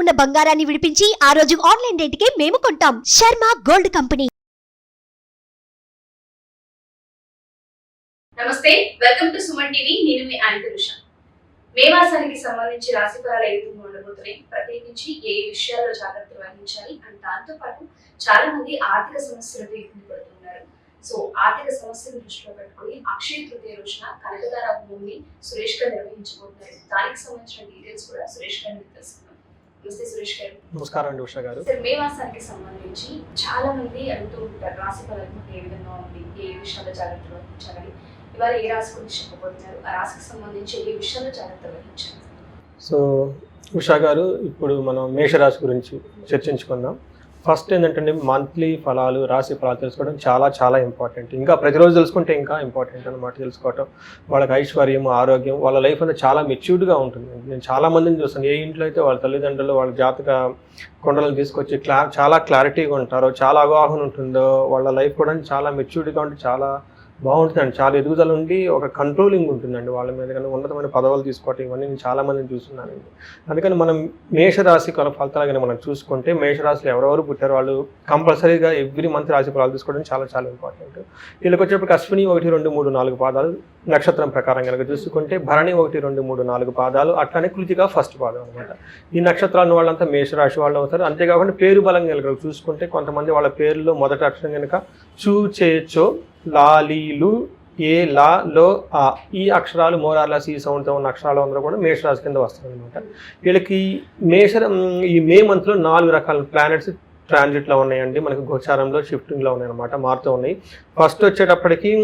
ఉన్న బంగారాన్ని విడిపించి ఆ రోజు ఆన్లైన్ రేటుకే మేము కొంటాం. Sharma gold company. నమస్తే వెల్కమ్ టు సుమన్ టీవీ. నేను మీ అనితరుష ఉష. మే మాసానికి సంబంధించి రాశి ఫలాలు ఏ విధంగా ఉండబోతున్నాయి? ప్రత్యేకించి ఏ విషయాల్లో జాగ్రత్త వహించాలి? అండ్ దాంతో పాటు చాలా మంది ఆర్థిక సమస్యలతో ఇబ్బంది పడుతున్నారు. సో ఆర్థిక సమస్యలను దృష్టిలో పెట్టుకుని అక్షయ తృతీయ రోజున కనకదార భూమిని సురేష్ గారు నిర్వహించబోతున్నారు. దానికి సంబంధించిన డీటెయిల్స్ కూడా సురేష్ గారిని తెలుసుకుంటారు నమస్తే సురేష్ గారు. నమస్కారం అండి ఉషా గారు. సార్ సంబంధించి చాలా మంది అంటూ ఉంటారు రాశి ఫలాలు ఏ విధంగా ఉంది ఏ విషయాల్లో వహించాలని ఇవాళ ఏ రాశి గురించి చెప్పబోతున్నారు ఆ రాశికి సంబంధించి ఏ విషయాల్లో జాగ్రత్తలు వహించాలి? సో ఉషా గారు ఇప్పుడు మనం మేషరాశి గురించి చర్చించుకుందాం. ఫస్ట్ ఏంటంటే మంత్లీ ఫలాలు రాశి ఫలాలు తెలుసుకోవడం చాలా చాలా ఇంపార్టెంట్ ఇంకా ప్రతిరోజు తెలుసుకుంటే ఇంకా ఇంపార్టెంట్ అనమాట తెలుసుకోవటం. వాళ్ళకి ఐశ్వర్యం ఆరోగ్యం వాళ్ళ లైఫ్ అంతా చాలా మెచ్యూర్డ్గా ఉంటుంది. నేను చాలా మందిని చూస్తాను. ఏ ఇంట్లో అయితే వాళ్ళ తల్లిదండ్రులు వాళ్ళ జాతక కొండలను తీసుకొచ్చి క్లా చాలా క్లారిటీగా ఉంటారో చాలా అవగాహన ఉంటుందో వాళ్ళ లైఫ్ కూడా చాలా మెచ్యూర్డ్గా ఉంటే చాలా బాగుంటుందండి. చాలా ఎదుగుదల ఉండి ఒక కంట్రోలింగ్ ఉంటుందండి వాళ్ళ మీద. కానీ ఉన్నతమైన పదవులు తీసుకోవటం ఇవన్నీ నేను చాలామందిని చూస్తున్నానండి. అందుకని మనం మేషరాశి కొన ఫలితాలు కానీ మనం చూసుకుంటే మేషరాశిలో ఎవరెవరు పుట్టారు వాళ్ళు కంపల్సరీగా ఎవ్రీ మంత్ రాశి ఫలాలు తీసుకోవడం చాలా చాలా ఇంపార్టెంట్. వీళ్ళకి వచ్చేప్పటికి అశ్విని ఒకటి రెండు మూడు నాలుగు పాదాలు నక్షత్రం ప్రకారం కనుక చూసుకుంటే భరణి ఒకటి రెండు మూడు నాలుగు పాదాలు అట్లానే కృతిగా ఫస్ట్ పాదం అనమాట ఈ నక్షత్రాలను వాళ్ళంతా మేషరాశి వాళ్ళు అవుతారు. అంతేకాకుండా పేరు బలం కనుక చూసుకుంటే కొంతమంది వాళ్ళ పేర్లో మొదటి అక్షరం కనుక చూ చేయొచ్చో లాలీలు ఏ లా లో ఆ. ఈ అక్షరాలు మోరార్లా ఈ సౌండ్తో ఉన్న అక్షరాలు అందరూ కూడా మేషరాశి కింద వస్తాయి అనమాట వీళ్ళకి మేష ఈ మే మంత్లో నాలుగు రకాల ప్లానెట్స్ ట్రాన్జిట్లో ఉన్నాయండి. మనకి గోచారంలో షిఫ్టింగ్లో ఉన్నాయన్నమాట మారుతూ ఉన్నాయి. ఫస్ట్ వచ్చేటప్పటికి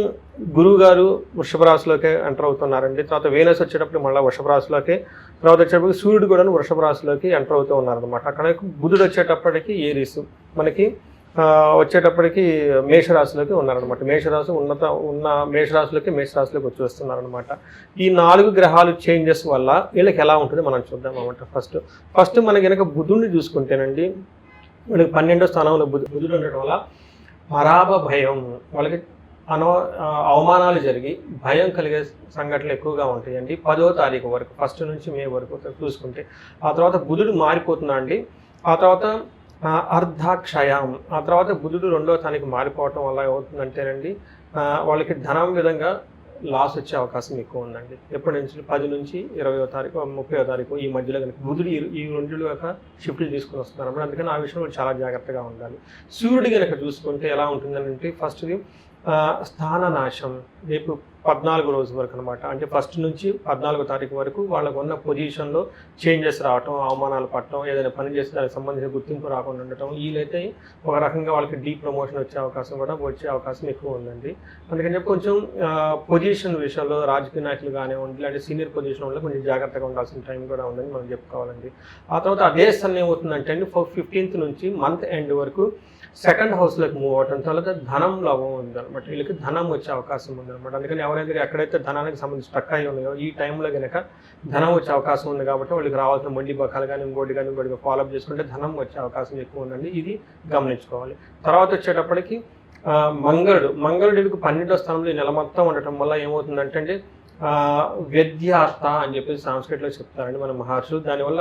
గురువు గారు వృషభ ఎంటర్ అవుతున్నారండి. తర్వాత వేనస్ వచ్చేటప్పుడు మళ్ళీ వృషభ రాశిలోకి. తర్వాత వచ్చేటప్పుడు సూర్యుడు కూడా వృషభ రాశిలోకి ఎంటర్ అవుతూ ఉన్నారనమాట అక్కడ బుధుడు వచ్చేటప్పటికి ఏరీసు. మనకి వచ్చేటప్పటికి మేషరాశిలోకి ఉన్నారనమాట మేషరాశి ఉన్నత ఉన్న మేషరాశిలోకి మేషరాశిలోకి వచ్చి వస్తున్నారనమాట ఈ నాలుగు గ్రహాలు చేంజెస్ వల్ల వీళ్ళకి ఎలా ఉంటుంది మనం చూద్దాం అనమాట ఫస్ట్. ఫస్ట్ మనకి కనుక బుధుడిని చూసుకుంటేనండి వీళ్ళకి పన్నెండో స్థానంలో బుధు బుధుడు ఉండటం వల్ల పరాభ భయం వాళ్ళకి అనవ అవమానాలు జరిగి భయం కలిగే సంఘటనలు ఎక్కువగా ఉంటాయండి. పదో తారీఖు వరకు ఫస్ట్ నుంచి మే వరకు చూసుకుంటే. ఆ తర్వాత బుధుడు మారిపోతున్నా అండి ఆ తర్వాత అర్ధాక్షయం. ఆ తర్వాత బుధుడు రెండో తారీఖు మారిపోవటం వల్ల ఏమవుతుందంటేనండి వాళ్ళకి ధనం విధంగా లాస్ వచ్చే అవకాశం ఎక్కువ ఉందండి. ఎప్పటి నుంచి? పది నుంచి ఇరవయో తారీఖు ముప్పయో తారీఖు ఈ మధ్యలో కనుక బుధుడు ఈ- రెండు యొక్క షిఫ్ట్లు తీసుకుని వస్తున్నారు. అందుకని ఆ విషయంలో చాలా జాగ్రత్తగా ఉండాలి. సూర్యుడు కనుక చూసుకుంటే ఎలా ఉంటుందంటే ఫస్ట్ది స్థాన నాశం రేపు పద్నాలుగు రోజు వరకు అనమాట అంటే ఫస్ట్ నుంచి పద్నాలుగో తారీఖు వరకు వాళ్ళకు ఉన్న పొజిషన్లో చేంజెస్ రావటం అవమానాలు పడటం ఏదైనా పని చేసి దానికి సంబంధించిన గుర్తింపు రాకుండా ఉండటం వీలైతే ఒక రకంగా వాళ్ళకి డీ ప్రమోషన్ వచ్చే అవకాశం కూడా వచ్చే అవకాశం ఎక్కువ ఉందండి. అందుకని చెప్పి కొంచెం పొజిషన్ విషయంలో రాజకీయ నాయకులు కానివ్వండి ఇలాంటి సీనియర్ పొజిషన్ వల్ల కొంచెం జాగ్రత్తగా ఉండాల్సిన టైం కూడా ఉందని మనం చెప్పుకోవాలండి. ఆ తర్వాత అదే స్థలం ఏమవుతుందంటే అండి ఫిఫ్టీన్త్ నుంచి మంత్ ఎండ్ వరకు సెకండ్ హౌస్లోకి మూవ్ అవటం తర్వాత ధనం లాభం ఉందన్నమాట. వీళ్ళకి ధనం వచ్చే అవకాశం ఉందన్నమాట. అందుకని ఎవరైతే ఎక్కడైతే ధనానికి సంబంధించి స్టక్ అయి ఉన్నాయో ఈ టైంలో కనుక ధనం వచ్చే అవకాశం ఉంది కాబట్టి వాళ్ళకి రావాల్సిన మొండి బకాలు కానీ ఇంకోటి కానీ ఇంకోటి ఫాలోఅప్ చేసుకుంటే ధనం వచ్చే అవకాశం ఎక్కువ ఉందండి. ఇది గమనించుకోవాలి. తర్వాత వచ్చేటప్పటికి మంగళుడు. మంగళుడికి పన్నెండో స్థానంలో నెల మొత్తం ఉండటం వల్ల ఏమవుతుందంటే అండి ఆ, అని చెప్పేసి సంస్కృతిలో చెప్తారండి మన మహర్షులు. దానివల్ల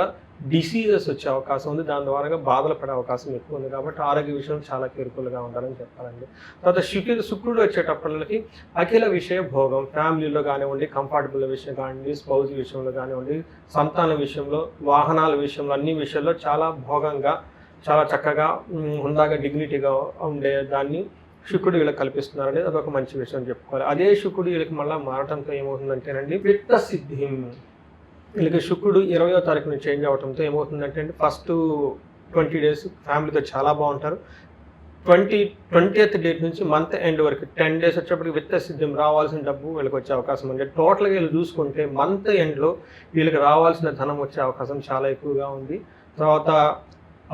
డిసీజెస్ వచ్చే అవకాశం ఉంది. దాని ద్వారా బాధలు పడే అవకాశం ఎక్కువ ఉంది కాబట్టి ఆరోగ్య విషయంలో చాలా కేర్ఫుల్గా ఉండాలని చెప్పాలండి. తర్వాత శుక్రుడు శుక్రుడు వచ్చేటప్పటికి అఖిల విషయ భోగం ఫ్యామిలీలో కానివ్వండి కంఫర్టబుల్ విషయం కానివ్వండి స్పౌజ్ విషయంలో కానివ్వండి సంతాన విషయంలో వాహనాల విషయంలో అన్ని విషయాల్లో చాలా భోగంగా చాలా చక్కగా హుందాగా డిగ్నిటీగా ఉండే దాన్ని శుక్రుడు వీళ్ళకి కల్పిస్తున్నారు అది అదొక మంచి విషయం చెప్పుకోవాలి. అదే శుక్రుడు వీళ్ళకి మళ్ళీ మారటంతో ఏమవుతుందంటేనండి విత్త సిద్ధిం. వీళ్ళకి శుక్రుడు ఇరవయో నుంచి చేంజ్ అవడంతో ఏమవుతుందంటే ఫస్ట్ ట్వంటీ డేస్ ఫ్యామిలీతో చాలా బాగుంటారు. ట్వంటీ ట్వంటీ డేట్ నుంచి మంత్ ఎండ్ వరకు టెన్ డేస్ వచ్చేప్పటికి విత్త సిద్ధం రావాల్సిన డబ్బు వీళ్ళకి వచ్చే అవకాశం ఉంది. టోటల్గా వీళ్ళు చూసుకుంటే మంత్ ఎండ్లో వీళ్ళకి రావాల్సిన ధనం వచ్చే అవకాశం చాలా ఎక్కువగా ఉంది. తర్వాత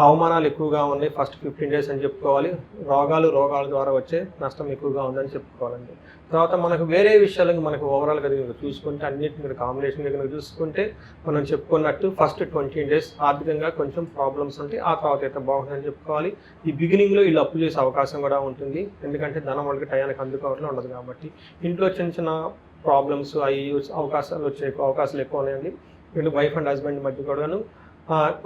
అవమానాలు ఎక్కువగా ఉన్నాయి. ఫస్ట్ ఫిఫ్టీన్ డేస్ అని చెప్పుకోవాలి. రోగాలు రోగాల ద్వారా వచ్చే నష్టం ఎక్కువగా ఉందని చెప్పుకోవాలండి. తర్వాత మనకు వేరే విషయాలకు మనకు ఓవరాల్గా కనుక చూసుకుంటే అన్నిటి మీద కాంబినేషన్ కనుక చూసుకుంటే మనం చెప్పుకున్నట్టు ఫస్ట్ ట్వంటీ డేస్ ఆర్థికంగా కొంచెం ప్రాబ్లమ్స్ ఉంటాయి. ఆ తర్వాత అయితే బాగుంటుందని చెప్పుకోవాలి. ఈ బిగినింగ్లో వీళ్ళు అప్పు చేసే అవకాశం కూడా ఉంటుంది. ఎందుకంటే ధనం వాళ్ళకి టయానికి అందుకోవట్లో ఉండదు కాబట్టి. ఇంట్లో చిన్న చిన్న ప్రాబ్లమ్స్ అవి అవకాశాలు వచ్చే అవకాశాలు ఎక్కువ ఉన్నాయండి. వీళ్ళు వైఫ్ అండ్ హస్బెండ్ మధ్య కూడాను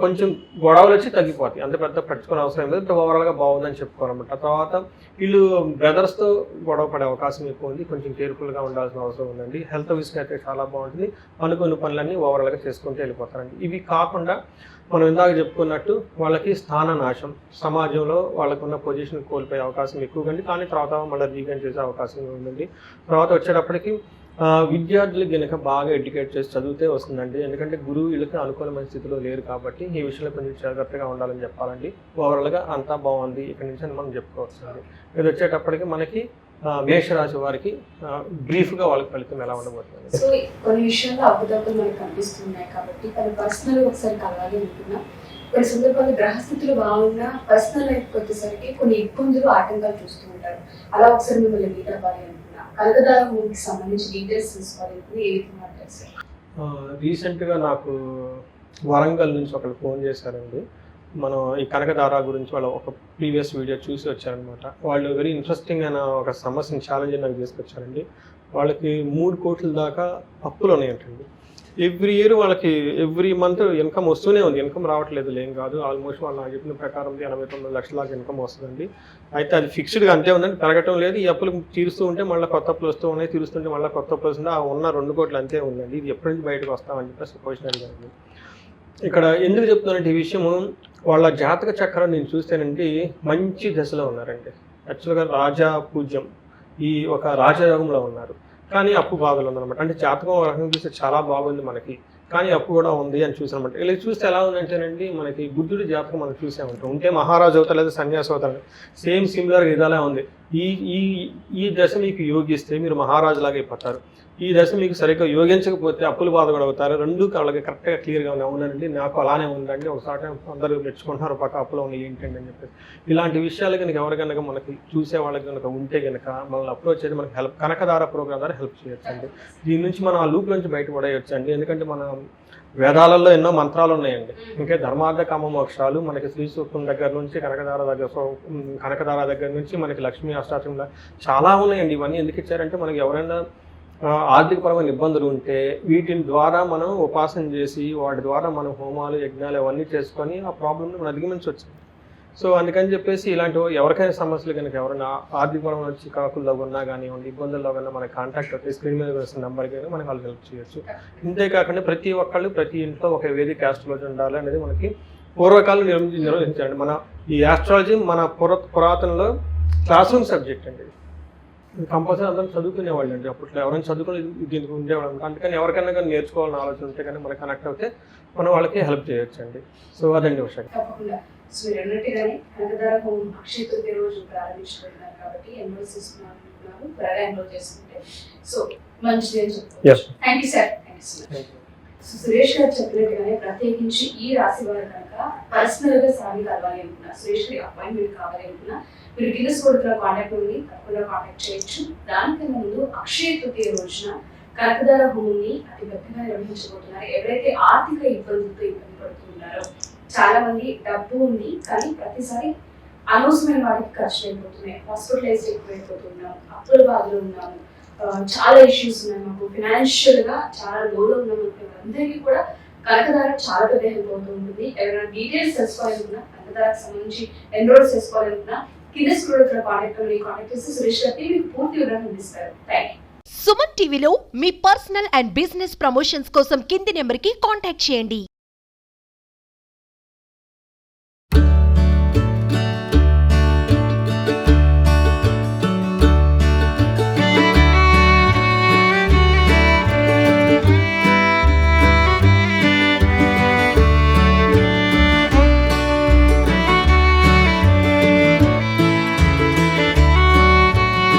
కొంచెం గొడవలు వచ్చి తగ్గిపోతాయి. అంత పెద్ద పట్టుకునే అవసరం లేదు. ఓవరాల్గా బాగుందని చెప్పుకోవాలన్నమాట. తర్వాత వీళ్ళు బ్రదర్స్తో గొడవ పడే అవకాశం ఎక్కువ ఉంది. కొంచెం కేర్ఫుల్గా ఉండాల్సిన అవసరం ఉందండి. హెల్త్ విషయం అయితే చాలా బాగుంటుంది. అనుకున్న పనులన్నీ ఓవరాల్గా చేసుకుంటూ వెళ్ళిపోతారండి. ఇవి కాకుండా మనం ఇందాక చెప్పుకున్నట్టు వాళ్ళకి స్థాన నాశం సమాజంలో వాళ్ళకున్న పొజిషన్ కోల్పోయే అవకాశం ఎక్కువగా ఉంది. కానీ తర్వాత మళ్ళీ రీగైన్ చేసే అవకాశం ఉందండి. తర్వాత వచ్చేటప్పటికి విద్యార్థులు గనక బాగా ఎడ్యుకేట్ చేసి చదివితే వస్తుందండి. ఎందుకంటే గురువు వీళ్ళకి అనుకూలమైన స్థితిలో లేరు కాబట్టి ఈ విషయంలో కొంచెం జాగ్రత్తగా ఉండాలని చెప్పాలండి. ఓవరాల్గా అంతా బాగుంది. ఇక్కడ నుంచి అని మనం చెప్పుకోవచ్చు అండి. ఇది వచ్చేటప్పటికి మనకి మేషరాశి వారికి బ్రీఫ్గా వాళ్ళకి ఫలితం ఎలా ఉండబోతుంది సో కొన్ని విషయాలు అప్పుడప్పుడు మనకు కనిపిస్తున్నాయి కాబట్టి తన పర్సనల్ ఒకసారి కలవాలి అనుకున్నా. కొన్ని సందర్భాలు గ్రహస్థితులు బాగున్నా పర్సనల్ లైఫ్ వచ్చేసరికి కొన్ని ఇబ్బందులు ఆటంకాలు చూస్తూ ఉంటారు. అలా ఒకసారి మిమ్మల్ని మీట్ అవ్వాలి అనుకున్నా. మూవీకి సంబంధించి డీటెయిల్స్ తీసుకోవాలి. ఏ విధంగా రీసెంట్గా నాకు వరంగల్ నుంచి ఒకరు ఫోన్ చేశారండి. మనం ఈ కనకదార గురించి వాళ్ళు ఒక ప్రీవియస్ వీడియో చూసి వచ్చారనమాట. వాళ్ళు వెరీ ఇంట్రెస్టింగ్ అయిన ఒక సమస్యని ఛాలెంజ్ నాకు తీసుకొచ్చారండి. వాళ్ళకి మూడు కోట్ల దాకా అప్పులు ఉన్నాయంటండి. ఎవ్రీ ఇయర్ వాళ్ళకి ఎవ్రీ మంత్ ఇన్కమ్ వస్తూనే ఉంది. ఇన్కమ్ రావట్లేదు ఏం కాదు. ఆల్మోస్ట్ వాళ్ళు నాకు చెప్పిన ప్రకారం ఎనభై తొమ్మిది లక్షల దాకా ఇన్కమ్ వస్తుందండి. అయితే అది ఫిక్స్డ్గా అంతే ఉందండి. పెరగటం లేదు. ఈ అప్పులు తీరుస్తూ ఉంటే మళ్ళీ కొత్త అప్పులు వస్తూ ఉన్నాయి. తీరుస్తుంటే మళ్ళీ కొత్త అప్పులు వస్తుంది ఆ ఉన్న రెండు కోట్లు అంతే ఉందండి. ఇది ఎప్పటి నుంచి బయటకు వస్తామని చెప్పేసి క్వశ్చన్ అడిగాను ఇక్కడ ఎందుకు చెప్తున్నానంటే ఈ విషయము వాళ్ళ జాతక చక్రం నేను చూస్తేనండి మంచి దశలో ఉన్నారండి. యాక్చువల్గా రాజా పూజ్యం ఈ ఒక రాజయోగంలో ఉన్నారు. కానీ అప్పు బాధలు ఉందన్నమాట అంటే జాతకం ఒక రకంగా చూస్తే చాలా బాగుంది మనకి. కానీ అప్పు కూడా ఉంది అని చూసానమాట ఇలా చూస్తే ఎలా ఉందంటేనండి మనకి బుద్ధుడి జాతకం మనం చూసామంటాం ఉంటే. మహారాజు అవుతారు లేదా సన్యాసి అవుతారు. సేమ్ సిమిలర్గా ఇదాలే ఉంది. ఈ ఈ ఈ దశ మీకు యోగిస్తే మీరు మహారాజులాగా అయిపోతారు ఈ దశ మీకు సరిగ్గా యోగించకపోతే అప్పులు బాధ కూడా అవుతారు. రెండు వాళ్ళకి కరెక్ట్గా క్లియర్గా ఉన్నాయి అవునండి నాకు అలానే ఉందండి. ఒకసారి అందరూ మెచ్చుకుంటున్నారు. పక్క అప్పులో ఉన్నాయి ఏంటండి అని చెప్పేసి. ఇలాంటి విషయాలు కనుక ఎవరు కనుక మనకి చూసే వాళ్ళకి కనుక ఉంటే కనుక మనల్ని అప్రోచ్ చేసి మనకి హెల్ప్ కనకదార ప్రోగ్రామ్ ద్వారా హెల్ప్ చేయొచ్చండి. దీని నుంచి మనం ఆ లూప్ నుంచి బయటపడేయచ్చు అండి ఎందుకంటే మన వేదాలలో ఎన్నో మంత్రాలు ఉన్నాయండి. ఇంకా ధర్మార్థ కామ మోక్షాలు మనకి శ్రీ సూక్తం దగ్గర నుంచి కనకదార దగ్గర కనకదార దగ్గర నుంచి మనకి లక్ష్మీ అష్టాచంలో చాలా ఉన్నాయండి. ఇవన్నీ ఎందుకు ఇచ్చారంటే మనకి ఎవరైనా ఆర్థికపరమైన ఇబ్బందులు ఉంటే వీటిని ద్వారా మనం ఉపాసన చేసి వాటి ద్వారా మనం హోమాలు యజ్ఞాలు అవన్నీ చేసుకొని ఆ ప్రాబ్లమ్ని మనం అధిగమించవచ్చు. సో అందుకని చెప్పేసి ఇలాంటి ఎవరికైనా సమస్యలు కనుక ఎవరైనా ఆర్థికపరమైన వచ్చి కాకుల్లో ఉన్నా కానివ్వండి ఇబ్బందుల్లో కన్నా మనకి కాంటాక్ట్ అయితే స్క్రీన్ మీద వేసిన నెంబర్కి అయినా మనకి వాళ్ళు హెల్ప్ చేయొచ్చు. ఇంతేకాకుండా ప్రతి ఒక్కళ్ళు ప్రతి ఇంట్లో ఒక వేదిక క్యాస్ట్రాలజీ ఉండాలి అనేది మనకి పూర్వకాలం నిర్వహించి నిర్వహించండి మన ఈ యాస్ట్రాలజీ మన పుర పురాతనలో క్లాస్ రూమ్ సబ్జెక్ట్ అండి కంపల్సరీ అందరం చదువుకునేవాళ్ళు అండి. అప్పట్లో ఎవరైనా చదువుకుని దీనికి ఉండేవాళ్ళు. అందుకని ఎవరికైనా కానీ నేర్చుకోవాలని ఆలోచన ఉంటే కానీ మనకి కనెక్ట్ అవుతే మనం వాళ్ళకి హెల్ప్ చేయొచ్చు అండి సో అదండి విషయం. తప్పకుండా. సో మీరు అన్నట్టుగానే కనకదార హోమ్ అక్షయ తృతీయ రోజు ప్రారంభించబడినారు కాబట్టి ఎన్రోల్ చేసుకున్నాను త్వరగా ఎన్రోల్ చేసుకుంటే. సో మంచిది అని చెప్తాను thank you sir thank you so much so Suresh garu చెప్పినట్టుగానే ప్రత్యేకించి ఈ రాశి వారు కనుక పర్సనల్గా సాగి కలవాలి అనుకున్నా సురేష్ గారి అపాయింట్మెంట్ కావాలి అనుకున్నా మీరు కింద కొడుతున్న కాంటాక్ట్ ఉంది తప్పకుండా కాంటాక్ట్ చేయొచ్చు. దానికన్నా ముందు అక్షయ తృతీయ రోజున కనకదార భూమిని అతి పెద్దగా నిర్వహించబోతున్నారు ఎవరైతే ఆర్థిక ఇబ్బందులతో ఇబ్బంది పడుతున్నారో చాలా మంది డబ్బు ఉంది కానీ ప్రతిసారి అనవసరమైన వాటికి ఖర్చు అయిపోతున్నాయి. హాస్పిటలైజ్ ఎక్కువైపోతున్నాం అప్పుల బాధలు ఉన్నాము. చాలా ఇష్యూస్ ఉన్నాయి మాకు. ఫినాన్షియల్గా చాలా లోలో ఉన్నాం అనుకునే అందరికీ కూడా కనకదార చాలా పెద్ద హెల్ప్ అవుతూ ఉంటుంది. ఎవరైనా డీటెయిల్స్ తెలుసుకోవాలనుకున్నా కనకదారకు సంబంధించి ఎన్రోల్ చేసుకోవాలనుకున్నా కింద స్కూల్ కాంటాక్ట్ కాంటాక్ట్ చేసి సురేష్ గారికి మీకు పూర్తి వివరాలు అందిస్తారు. థ్యాంక్ యూ సుమన్ టీవీలో మీ పర్సనల్ అండ్ బిజినెస్ ప్రమోషన్స్ కోసం కింది నెంబర్కి కాంటాక్ట్ చేయండి.